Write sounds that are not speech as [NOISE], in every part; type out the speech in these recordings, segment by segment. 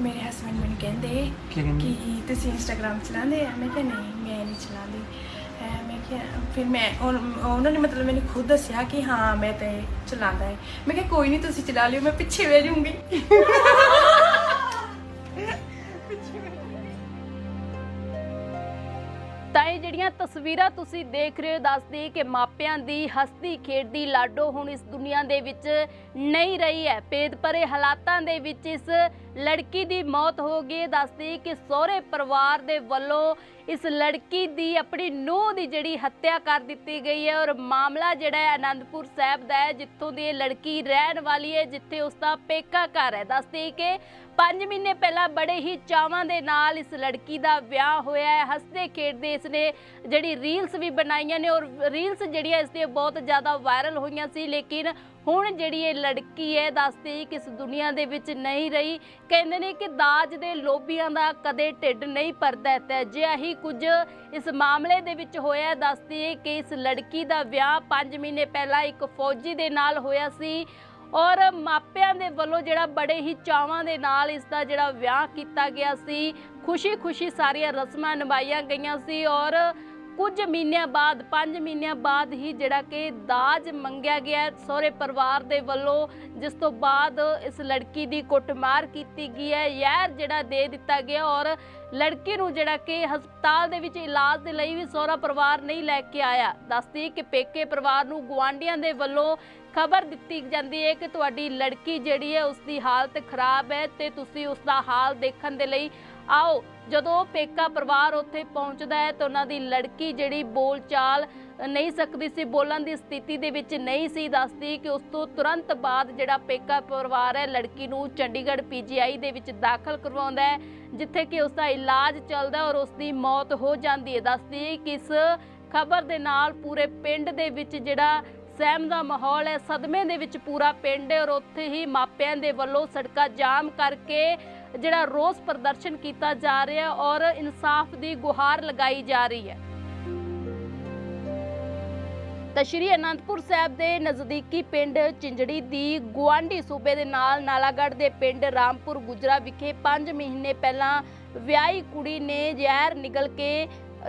ਮੇਰੇ ਹਸਬੰਡ ਮੈਨੂੰ ਕਹਿੰਦੇ ਕੀ ਕਹਿੰਦੇ? ਕਿ ਤੁਸੀਂ ਇੰਸਟਾਗ੍ਰam ਚਲਾਉਂਦੇ? ਆ ਮੈਂ ਕਿਹਾ ਨਹੀਂ ਮੈਂ ਨਹੀਂ ਚਲਾਉਂਦੀ। ਮੈਂ ਕਿਹਾ ਫਿਰ ਮੈਂ ਉਨ- ਉਹਨਾਂ ਨੇ ਮਤਲਬ ਮੈਨੂੰ ਖੁਦ ਦੱਸਿਆ ਕਿ ਹਾਂ ਮੈਂ ਤੇ ਚਲਾਉਂਦਾ ਹੈ। ਮੈਂ ਕਿਹਾ ਕੋਈ ਨਹੀਂ ਤੁਸੀਂ ਚਲਾ ਲਿਓ ਮੈਂ ਪਿੱਛੇ ਬਹਿ ਜਾਊਂਗੀ। [LAUGHS] ਤਾਂ ਇਹ ਜਿਹੜੀਆਂ ਤਸਵੀਰਾਂ ਤੁਸੀਂ ਦੇਖ ਰਹੇ ਹੋ, ਦੱਸਦੀ ਕਿ ਮਾਪਿਆਂ ਦੀ ਹਸਤੀ ਖੇਡਦੀ ਲਾਡੋ ਹੁਣ ਇਸ ਦੁਨੀਆ ਦੇ ਵਿੱਚ ਨਹੀਂ ਰਹੀ ਹੈ। ਭੇਦ ਭਰੇ ਹਾਲਾਤਾਂ ਦੇ ਵਿੱਚ ਇਸ ਲੜਕੀ ਦੀ ਮੌਤ ਹੋ ਗਈ। ਦੱਸਦੀ ਕਿ ਸਹੁਰੇ ਪਰਿਵਾਰ ਦੇ ਵੱਲੋਂ ਇਸ ਲੜਕੀ ਦੀ ਆਪਣੀ ਨੂੰਹ ਦੀ ਜਿਹੜੀ ਹੱਤਿਆ ਕਰ ਦਿੱਤੀ ਗਈ ਹੈ ਔਰ ਮਾਮਲਾ ਜਿਹੜਾ ਹੈ ਆਨੰਦਪੁਰ ਸਾਹਿਬ ਦਾ ਹੈ, ਜਿੱਥੋਂ ਦੀ ਇਹ ਲੜਕੀ ਰਹਿਣ ਵਾਲੀ ਹੈ, ਜਿੱਥੇ ਉਸ ਦਾ ਪੇਕਾ ਘਰ ਹੈ। ਦੱਸਦੀ ਕਿ 5 ਮਹੀਨੇ ਪਹਿਲਾਂ ਬੜੇ ਹੀ ਚਾਵਾਂ ਦੇ ਨਾਲ ਇਸ ਲੜਕੀ ਦਾ ਵਿਆਹ ਹੋਇਆ ਹੈ। ਹੱਸਦੇ ਖੇਡਦੇ ਇਸ ਨੇ ਜਿਹੜੀ ਰੀਲਸ ਵੀ ਬਣਾਈਆਂ ਨੇ ਔਰ ਰੀਲਸ ਜਿਹੜੀਆਂ ਇਸ ਦੀਆਂ ਬਹੁਤ ਜ਼ਿਆਦਾ ਵਾਇਰਲ ਹੋਈਆਂ ਸੀ, ਲੇਕਿਨ ਹੁਣ ਜਿਹੜੀ ਇਹ ਲੜਕੀ ਹੈ, ਦੱਸਦੀ ਕਿ ਇਸ ਦੁਨੀਆ ਦੇ ਵਿੱਚ ਨਹੀਂ ਰਹੀ। ਕਹਿੰਦੇ ਨੇ ਕਿ ਦਾਜ ਦੇ ਲੋਭੀਆਂ ਦਾ ਕਦੇ ਢਿੱਡ ਨਹੀਂ ਭਰਦਾ ਹੈ। ਤੇ ਅਜਿਹਾ ਹੀ ਕੁਝ ਇਸ ਮਾਮਲੇ ਦੇ ਵਿੱਚ ਹੋਇਆ ਹੈ। ਦੱਸਦੀ ਹੈ ਕਿ ਇਸ ਲੜਕੀ ਦਾ ਵਿਆਹ 5 ਮਹੀਨੇ ਪਹਿਲਾਂ ਇੱਕ ਫੌਜੀ ਦੇ ਨਾਲ ਹੋਇਆ ਸੀ ਔਰ ਮਾਪਿਆਂ ਦੇ ਵੱਲੋਂ ਜਿਹੜਾ ਬੜੇ ਹੀ ਚਾਵਾਂ ਦੇ ਨਾਲ ਇਸ ਦਾ ਜਿਹੜਾ ਵਿਆਹ ਕੀਤਾ ਗਿਆ ਸੀ। ਖੁਸ਼ੀ-ਖੁਸ਼ੀ ਸਾਰੀਆਂ ਰਸਮਾਂ ਨਿਭਾਈਆਂ ਗਈਆਂ ਸੀ ਔਰ ਕੁਝ ਮਹੀਨਿਆਂ ਬਾਅਦ 5 ਮਹੀਨਿਆਂ ਬਾਅਦ ਹੀ ਜਿਹੜਾ ਕਿ ਦਾਜ ਮੰਗਿਆ ਗਿਆ ਸਹੁਰੇ ਪਰਿਵਾਰ ਦੇ ਵੱਲੋਂ, ਜਿਸ ਤੋਂ ਬਾਅਦ ਇਸ ਲੜਕੀ ਦੀ ਕੁੱਟਮਾਰ ਕੀਤੀ ਗਈ ਹੈ ਯਾਰ ਜਿਹੜਾ ਦੇ ਦਿੱਤਾ ਗਿਆ ਔਰ ਲੜਕੀ ਨੂੰ ਜਿਹੜਾ ਕਿ ਹਸਪਤਾਲ ਦੇ ਵਿੱਚ ਇਲਾਜ ਦੇ ਲਈ ਵੀ ਸਹੁਰਾ ਪਰਿਵਾਰ ਨਹੀਂ ਲੈ ਕੇ ਆਇਆ। ਦੱਸਦੀ ਕਿ ਪੇਕੇ ਪਰਿਵਾਰ ਨੂੰ ਗੁਆਂਢੀਆਂ ਦੇ ਵੱਲੋਂ ਖਬਰ ਦਿੱਤੀ ਜਾਂਦੀ ਹੈ ਕਿ ਤੁਹਾਡੀ ਲੜਕੀ ਜਿਹੜੀ ਹੈ, ਉਸ ਦੀ ਹਾਲਤ ਖਰਾਬ ਹੈ ਤੇ ਤੁਸੀਂ ਉਸ ਦਾ ਹਾਲ ਦੇਖਣ ਦੇ ਲਈ ਆਓ, ਜਦੋਂ ਪੇਕਾ ਪਰਿਵਾਰ ਉੱਥੇ ਪਹੁੰਚਦਾ ਹੈ ਤਾਂ ਉਹਨਾਂ ਦੀ ਲੜਕੀ ਜਿਹੜੀ ਬੋਲਚਾਲ ਨਹੀਂ ਸਕਦੀ ਸੀ, ਬੋਲਣ ਦੀ ਸਥਿਤੀ ਦੇ ਵਿੱਚ ਨਹੀਂ ਸੀ ਦੱਸਦੀ ਕਿ ਉਸ ਤੋਂ ਤੁਰੰਤ ਬਾਅਦ ਜਿਹੜਾ ਪੇਕਾ ਪਰਿਵਾਰ ਹੈ, ਲੜਕੀ ਨੂੰ ਚੰਡੀਗੜ੍ਹ ਪੀਜੀਆਈ ਦੇ ਵਿੱਚ ਦਾਖਲ ਕਰਵਾਉਂਦਾ ਹੈ, ਜਿੱਥੇ ਕਿ ਉਸ ਦਾ ਇਲਾਜ ਚੱਲਦਾ ਔਰ ਉਸ ਦੀ ਮੌਤ ਹੋ ਜਾਂਦੀ ਹੈ। ਦੱਸਦੀ ਹੈ ਕਿ ਇਸ ਖਬਰ ਦੇ ਨਾਲ ਪੂਰੇ ਪਿੰਡ ਦੇ ਵਿੱਚ ਜਿਹੜਾ ਸਹਿਮ ਦਾ ਮਾਹੌਲ ਹੈ, ਸਦਮੇ ਦੇ ਵਿੱਚ ਪੂਰਾ ਪਿੰਡ ਹੈ ਔਰ ਉੱਥੇ ਹੀ ਮਾਪਿਆਂ ਦੇ ਵੱਲੋਂ ਸੜਕਾਂ ਜਾਮ ਕਰਕੇ ਜਿਹੜਾ ਰੋਸ ਪ੍ਰਦਰਸ਼ਨ ਕੀਤਾ ਜਾ ਰਿਹਾ ਔਰ ਇਨਸਾਫ ਦੀ ਗੁਹਾਰ ਲਗਾਈ ਜਾ ਰਹੀ ਹੈ। ਤਾਂ ਸ਼੍ਰੀ ਅਨੰਦਪੁਰ ਸਾਹਿਬ ਦੇ ਨਜ਼ਦੀਕੀ ਪਿੰਡ ਚਿੰਜੜੀ ਦੀ ਗੁਆਂਢੀ ਸੂਬੇ ਦੇ ਨਾਲ ਨਾਲਾਗੜ੍ਹ ਦੇ ਪਿੰਡ ਰਾਮਪੁਰ ਗੁਜਰਾ ਵਿਖੇ 5 ਮਹੀਨੇ ਪਹਿਲਾਂ ਵਿਆਹੀ ਕੁੜੀ ਨੇ ਜ਼ਹਿਰ ਨਿਗਲ ਕੇ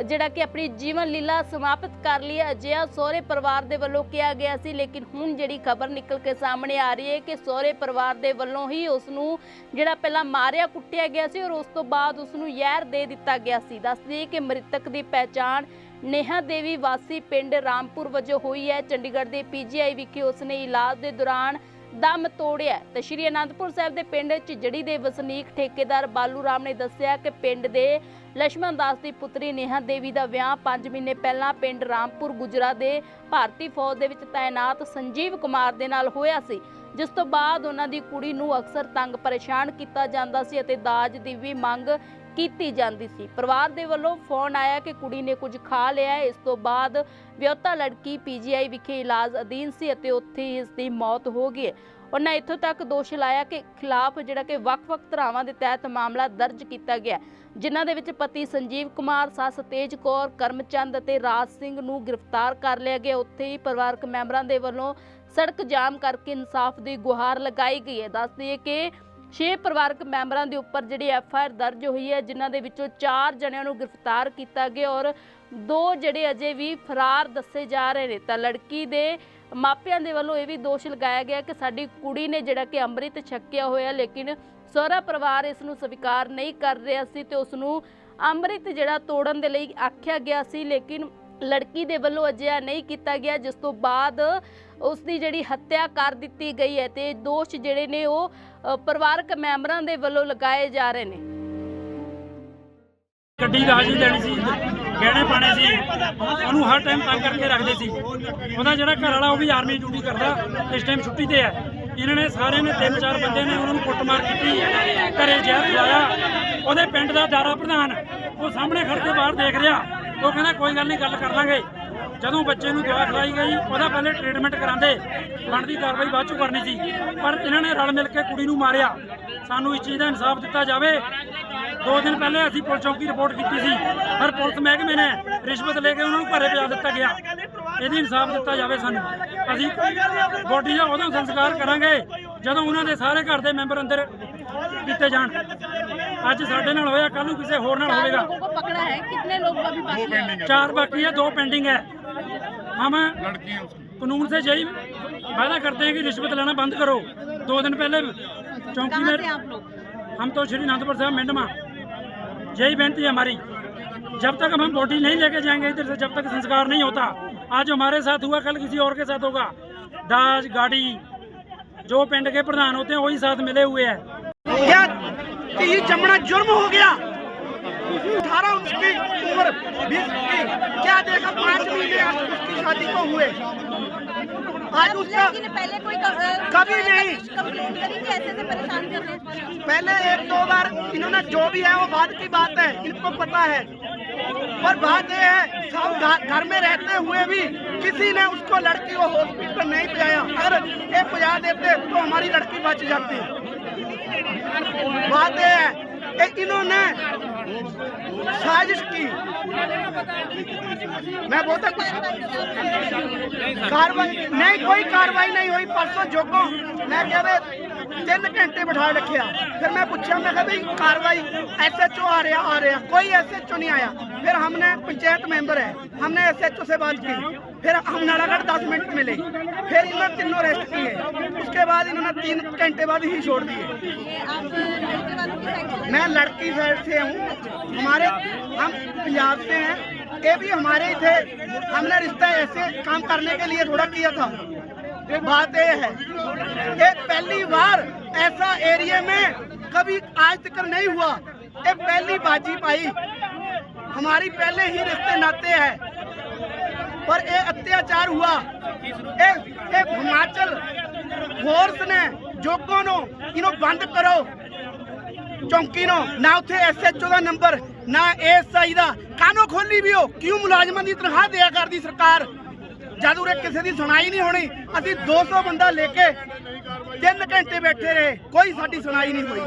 ਜਿਹੜਾ ਕਿ ਆਪਣੀ ਜੀਵਨ ਲੀਲਾ ਸਮਾਪਤ ਕਰ ਲਈ ਹੈ। ਅਜਿਹਾ ਸਹੁਰੇ ਪਰਿਵਾਰ ਦੇ ਵੱਲੋਂ ਕਿਹਾ ਗਿਆ ਸੀ, ਲੇਕਿਨ ਹੁਣ ਜਿਹੜੀ ਖਬਰ ਨਿਕਲ ਕੇ ਸਾਹਮਣੇ ਆ ਰਹੀ ਹੈ ਕਿ ਸਹੁਰੇ ਪਰਿਵਾਰ ਦੇ ਵੱਲੋਂ ਹੀ ਉਸ ਨੂੰ ਜਿਹੜਾ ਪਹਿਲਾਂ ਮਾਰਿਆ, ਕੁੱਟਿਆ ਗਿਆ ਸੀ ਔਰ ਉਸ ਤੋਂ ਬਾਅਦ ਉਸ ਨੂੰ ਜ਼ਹਿਰ ਦੇ ਦਿੱਤਾ ਗਿਆ ਸੀ। ਦੱਸਦੀ ਕਿ ਮ੍ਰਿਤਕ ਦੀ ਪਹਿਚਾਣ ਨੇਹਾ ਦੇਵੀ ਵਾਸੀ ਪਿੰਡ ਰਾਮਪੁਰ ਵਜੋਂ ਹੋਈ ਹੈ। ਚੰਡੀਗੜ੍ਹ ਦੇ ਪੀਜੀਆਈ ਵਿਖੇ ਉਸਨੇ ਇਲਾਜ ਦੇ ਦੌਰਾਨ ਦਮ ਤੋੜਿਆ ਤੇ ਸ਼੍ਰੀ ਅਨੰਦਪੁਰ ਸਾਹਿਬ ਦੇ ਪਿੰਡ ਝਿਜੜੀ ਦੇ ਵਸਨੀਕ ਠੇਕੇਦਾਰ ਬਾਲੂ ਰਾਮ ਨੇ ਦੱਸਿਆ ਕਿ ਪਿੰਡ ਦੇ ਲక్ష్ਮਣ ਦਾਸ ਦੀ ਪੁੱਤਰੀ ਨੇਹਾ ਦੇਵੀ ਦਾ ਵਿਆਹ 5 ਮਹੀਨੇ ਪਹਿਲਾਂ ਪਿੰਡ ਰਾਮਪੁਰ ਗੁਜਰਾ ਦੇ ਭਾਰਤੀ ਫੌਜ ਦੇ ਵਿੱਚ ਤਾਇਨਾਤ ਸੰਜੀਵ ਕੁਮਾਰ ਦੇ ਨਾਲ ਹੋਇਆ ਸੀ, ਜਿਸ ਤੋਂ ਬਾਅਦ ਉਹਨਾਂ ਦੀ ਕੁੜੀ ਨੂੰ ਅਕਸਰ ਤੰਗ ਪਰੇਸ਼ਾਨ ਕੀਤਾ ਜਾਂਦਾ ਸੀ ਅਤੇ ਦਾਜ ਦੀ ਵੀ ਮੰਗ ਕੀਤੀ ਜਾਂਦੀ ਸੀ। ਪਰਿਵਾਰ ਦੇ ਵੱਲੋਂ ਫੋਨ ਆਇਆ ਕਿ ਕੁੜੀ ਨੇ ਕੁਝ ਖਾ ਲਿਆ। ਹੈ ਇਸ ਤੋਂ ਬਾਅਦ ਵਿਆਹੁਤਾ ਲੜਕੀ ਪੀਜੀਆਈ ਵਿਖੇ ਇਲਾਜ ਅਧੀਨ ਸੀ ਅਤੇ ਉੱਥੇ ਹੀ ਇਸ ਦੀ ਮੌਤ ਹੋ ਗਈ ਹੈ। ਉਹਨਾਂ ਇੱਥੋਂ ਤੱਕ ਦੋਸ਼ ਲਾਇਆ ਕਿ ਖਿਲਾਫ ਜਿਹੜਾ ਕਿ ਵੱਖ-ਵੱਖ ਧਰਾਵਾਂ ਦੇ ਤਹਿਤ ਮਾਮਲਾ ਦਰਜ ਕੀਤਾ ਗਿਆ ਜਿਨ੍ਹਾਂ ਦੇ ਵਿੱਚ ਪਤੀ ਸੰਜੀਵ ਕੁਮਾਰ, ਸੱਸ ਤੇਜ ਕੌਰ, ਕਰਮਚੰਦ ਅਤੇ ਰਾਜ ਸਿੰਘ ਨੂੰ ਗ੍ਰਿਫਤਾਰ ਕਰ ਲਿਆ ਗਿਆ। ਉੱਥੇ ਹੀ ਪਰਿਵਾਰਕ ਮੈਂਬਰਾਂ ਦੇ ਵੱਲੋਂ ਸੜਕ ਜਾਮ ਕਰਕੇ ਇਨਸਾਫ ਦੀ ਗੁਹਾਰ ਲਗਾਈ ਗਈ ਹੈ। ਦੱਸ ਦਈਏ ਕਿ ਛੇ ਪਰਿਵਾਰਕ ਮੈਂਬਰਾਂ ਦੇ ਉੱਪਰ ਜਿਹੜੀ ਐਫ ਆਈ ਆਰ ਦਰਜ ਹੋਈ ਹੈ, ਜਿਨ੍ਹਾਂ ਦੇ ਵਿੱਚੋਂ ਚਾਰ ਜਣਿਆਂ ਨੂੰ ਗ੍ਰਿਫਤਾਰ ਕੀਤਾ ਗਿਆ ਔਰ ਦੋ ਜਿਹੜੇ ਅਜੇ ਵੀ ਫਰਾਰ ਦੱਸੇ ਜਾ ਰਹੇ ਨੇ। ਤਾਂ ਲੜਕੀ ਦੇ ਮਾਪਿਆਂ ਦੇ ਵੱਲੋਂ ਇਹ ਵੀ ਦੋਸ਼ ਲਗਾਇਆ ਗਿਆ ਕਿ ਸਾਡੀ ਕੁੜੀ ਨੇ ਜਿਹੜਾ ਕਿ ਅੰਮ੍ਰਿਤ ਛਕਿਆ ਹੋਇਆ, ਲੇਕਿਨ ਸਹੁਰਾ ਪਰਿਵਾਰ ਇਸ ਨੂੰ ਸਵੀਕਾਰ ਨਹੀਂ ਕਰ ਰਿਹਾ ਸੀ ਤੇ ਉਸ ਨੂੰ ਅੰਮ੍ਰਿਤ ਜਿਹੜਾ ਤੋੜਨ ਦੇ ਲਈ ਆਖਿਆ ਗਿਆ ਸੀ, ਲੇਕਿਨ ਲੜਕੀ ਦੇ ਵੱਲੋਂ ਅਜਿਹਾ ਨਹੀਂ ਕੀਤਾ ਗਿਆ ਜਿਸ ਤੋਂ ਬਾਅਦ ਉਸ ਦੀ ਜਿਹੜੀ ਹੱਤਿਆ ਕਰ ਦਿੱਤੀ ਗਈ ਹੈ ਤੇ ਦੋਸ਼ ਜਿਹੜੇ ਨੇ ਉਹ ਅ, ਪਰਿਵਾਰਕ ਮੈਂਬਰਾਂ ਦੇ ਵੱਲੋਂ ਲਗਾਏ ਜਾ ਰਹੇ ਨੇ। ਗੱਡੀ ਰਾਜ ਨਹੀਂ ਦੇਣੀ ਸੀ ਗਹਿਣੇ ਪਾਣੇ ਸੀ ਉਹਨੂੰ ਹਰ ਟਾਈਮ ਤੰਗ ਕਰਕੇ ਰੱਖਦੇ ਸੀ। ਉਹਦਾ ਜਿਹੜਾ ਘਰ ਵਾਲਾ ਉਹ ਵੀ ਆਰਮੀ ਡਿਊਟੀ ਕਰਦਾ ਇਸ ਟਾਈਮ ਛੁੱਟੀ ਤੇ ਹੈ। ਇਹਨਾਂ ਨੇ ਸਾਰਿਆਂ ਨੇ ਤਿੰਨ ਚਾਰ ਬੰਦੇ ਨੇ ਉਹਨਾਂ ਨੂੰ ਕੁੱਟਮਾਰ ਕੀਤੀ ਘਰੇ ਜ਼ਹਿਰ ਖਵਾਇਆ। ਉਹਦੇ ਪਿੰਡ ਦਾ ਦਾਰਾ ਪ੍ਰਧਾਨ ਉਹ ਸਾਹਮਣੇ ਖੜ ਕੇ ਬਾਹਰ ਦੇਖ ਰਿਹਾ। ਉਹ ਕਹਿੰਦਾ ਕੋਈ ਗੱਲ ਨਹੀਂ, ਗੱਲ ਕਰ ਲਾਂਗੇ। ਜਦੋਂ ਬੱਚੇ ਨੂੰ ਦਵਾ ਖਿਲਾਈ ਗਈ, ਉਹਦਾ ਪਹਿਲੇ ਟ੍ਰੀਟਮੈਂਟ ਕਰਾਉਂਦੇ ਬਣਦੀ ਕਾਰਵਾਈ ਬਾਅਦ ਚੋਂ ਕਰਨੀ ਸੀ। ਪਰ ਇਹਨਾਂ ਨੇ ਰਲ ਮਿਲ ਕੇ ਕੁੜੀ ਨੂੰ ਮਾਰਿਆ। ਸਾਨੂੰ ਇਸ ਚੀਜ਼ ਦਾ ਇਨਸਾਫ ਦਿੱਤਾ ਜਾਵੇ। ਦੋ ਦਿਨ ਪਹਿਲੇ ਅਸੀਂ ਪੁਲਿਸ ਚੌਕੀ ਰਿਪੋਰਟ ਕੀਤੀ ਸੀ। ਪਰ ਪੁਲਿਸ ਮਹਿਕਮੇ ਨੇ ਰਿਸ਼ਵਤ ਲੈ ਕੇ ਉਹਨਾਂ ਨੂੰ ਘਰੇ ਭਜਾ ਦਿੱਤਾ ਗਿਆ। ਇਹਦੀ ਇਨਸਾਫ ਦਿੱਤਾ ਜਾਵੇ ਸਾਨੂੰ। ਅਸੀਂ ਬੋਡੀ ਦਾ ਉਦੋਂ ਸੰਸਕਾਰ ਕਰਾਂਗੇ। ਜਦੋਂ ਉਹਨਾਂ ਦੇ ਸਾਰੇ ਘਰ ਦੇ ਮੈਂਬਰ ਅੰਦਰ ਕੀਤੇ ਜਾਣ ਅੱਜ ਸਾਡੇ ਨਾਲ ਹੋਇਆ ਕੱਲ ਨੂੰ ਕਿਸੇ ਹੋਰ ਨਾਲ चार ਹੋਵੇਗਾ लोगों को पकड़ा है कितने लोग अभी बाकी हैं चार बाकी है दो पेंडिंग है हम लड़की है उसकी कानून से यही वादा करते हैं कि रिश्वत लेना बंद करो दो दिन पहले चौकी कहाँ से में आप लोग हम तो श्री अनंतपुर साहब मेंढमा यही बेनती है हमारी जब तक हम बॉडी नहीं लेके जाएंगे इधर से जब तक संस्कार नहीं होता आज हमारे साथ हुआ कल किसी और के साथ होगा दाज गाड़ी जो पिंड के प्रधान होते हैं वही साथ मिले हुए हैं क्या तीर जमना जुर्म हो गया? अठारह उसकी उम्र बीस की। क्या देखा पाँच महीने उसकी शादी को हुए? आज उसका पहले कोई कभी नहीं। पहले एक दो बार इन्होंने जो भी है वो बात की बात है इनको पता है। पर बात यह है सब घर में रहते हुए भी किसी ने उसको लड़की को हॉस्पिटल नहीं पहुँचाया अगर ये पहुँचा देते तो हमारी लड़की बच जाती। बात यह है कि इन्होंने साजिश की। मैं बोलता कुछ कार्रवाई नहीं कोई कार्रवाई नहीं हुई। परसों जोगो मैं क्या तीन घंटे बिठा रखे फिर मैं पूछा मैं भाई कार्रवाई एस एच ओ आ रहा आ रहा। कोई एस एच ओ नहीं आया। फिर हमने पंचायत मेंबर है हमने एस एच ओ से बात की। फिर हम नालागढ़ दस मिनट मिले। फिर इन्होंने तीनों रेस्ट किए। उसके बाद इन्होंने तीन घंटे बाद ही छोड़ दिए। मैं लड़की साइड से हूँ। हमारे हम पंजाब से हैं ये भी हमारे ही थे हमने रिश्ता ऐसे काम करने के लिए थोड़ा किया था बात ये है ये पहली बार ऐसा एरिया में कभी आज तक नहीं हुआ ये पहली बाजी पाई हमारी पहले ही रिश्ते नाते हैं पर ये अत्याचार हुआ ये ये हिमाचल फोर्स ने जोगों नो इन्हों बंद करो ਚੌਂਕੀ ਨੂੰ ਨਾ ਉੱਥੇ ਐਸਐਚਓ ਦਾ ਨੰਬਰ ਨਾ ਐਸਆਈ ਦਾ ਕਾਹਨੂੰ ਖੋਲੀ ਵੀ ਹੋ ਕਿਉਂ ਮੁਲਾਜ਼ਮਾਂ ਦੀ ਤਨਖਾਹ ਦਿਆ ਕਰਦੀ ਸਰਕਾਰ ਜਦ ਉਰੇ ਕਿਸੇ ਦੀ ਸੁਣਾਈ ਨਹੀਂ ਹੋਣੀ ਅਸੀਂ 200 ਬੰਦਾ ਲੈ ਕੇ 3 ਘੰਟੇ ਬੈਠੇ ਰਹੇ ਕੋਈ ਸਾਡੀ ਸੁਣਾਈ ਨਹੀਂ ਹੋਈ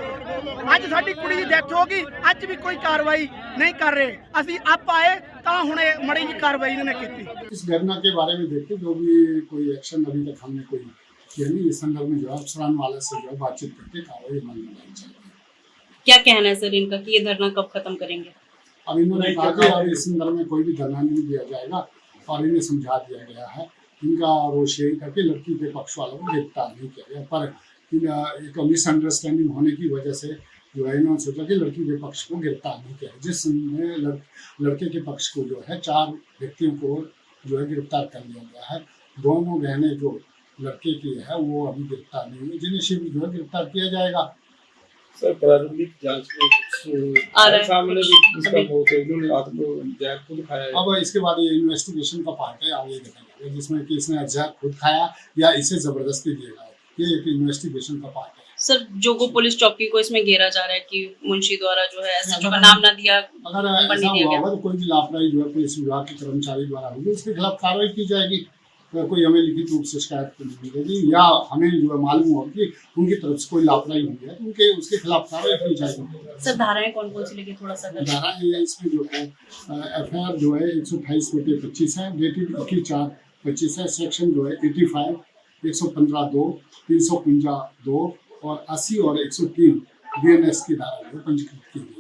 ਅੱਜ ਸਾਡੀ ਕੁੜੀ ਦੀ ਡੈਥ ਹੋ ਗਈ ਅੱਜ ਵੀ ਕੋਈ ਕਾਰਵਾਈ ਨਹੀਂ ਕਰ ਰਹੇ ਅਸੀਂ ਆਪ ਆਏ ਤਾਂ ਹੁਣ ਇਹ ਮੜੀ ਜੀ ਕਾਰਵਾਈ ਇਹਨੇ ਕੀਤੀ इस घटना के बारे में देखते जो भी कोई एक्शन अभी तक हमने कोई किया नहीं इस संदर्भ में जो है अफसरान वाले से जो है बातचीत करके कार्रवाई अमल में लाई जाएगी क्या कहना है सर इनका कि ये धरना कब खत्म करेंगे? अब इन्होंने कहा कि अब इस संदर्भ में कोई भी धरना नहीं दिया जाएगा। और इन्हें समझा दिया गया है। इनका रोष यही था कि लड़की के पक्ष वालों को गिरफ़्तार नहीं किया गया। पर एक मिसअंडरस्टैंडिंग होने की वजह से जो है इन्होंने सोचा कि लड़की के पक्ष को गिरफ़्तार नहीं किया जिसमें लड़, लड़के के पक्ष को जो है चार व्यक्तियों को जो है गिरफ़्तार कर लिया गया है। दोनों बहनें जो लड़के की है वो अभी गिरफ़्तार नहीं हुई जिन्हें जो है गिरफ़्तार किया जाएगा। सर प्रारंभिक जाँच में कुछ। सामने इसका मौत है इन्होंने रात को जहर खुद खाया है। अब इसके बाद ये इन्वेस्टिगेशन का पार्ट है आगे देखा जाएगा जिसमें कि इसने जहर खुद खाया या इसे ज़बरदस्ती दिया गया ये एक इन्वेस्टिगेशन का पार्ट है। सर जोगो पुलिस चौकी को इसमें घेरा जा रहा है कि मुंशी द्वारा जो है एसएचओ का नाम ना दिया अगर ऐसा हुआ तो कोई भी लापरवाही जो है पुलिस विभाग के कर्मचारी द्वारा होगी उसके खिलाफ कार्रवाई की जाएगी। कोई हमें लिखित रूप से शिकायत मिलेगी या हमें जो है मालूम होगा कि उनकी तरफ़ से कोई लापरवाही हुई है तो उनके उसके खिलाफ कार्रवाई की जाएगी। सर धाराएँ कौन कौन सी लेके थोड़ा सा धारा इसमें जो है एफ़ आई आर जो है एक सौ अट्ठाईस बटे पच्चीस है डेटेड इक्कीस चार पच्चीस है सेक्शन जो है एटी फाइव एक सौ पंद्रह दो तीन सौ पंजा दो और अस्सी और एक सौ तीन बी एन एस की धारा जो पंजीकृत की गई है।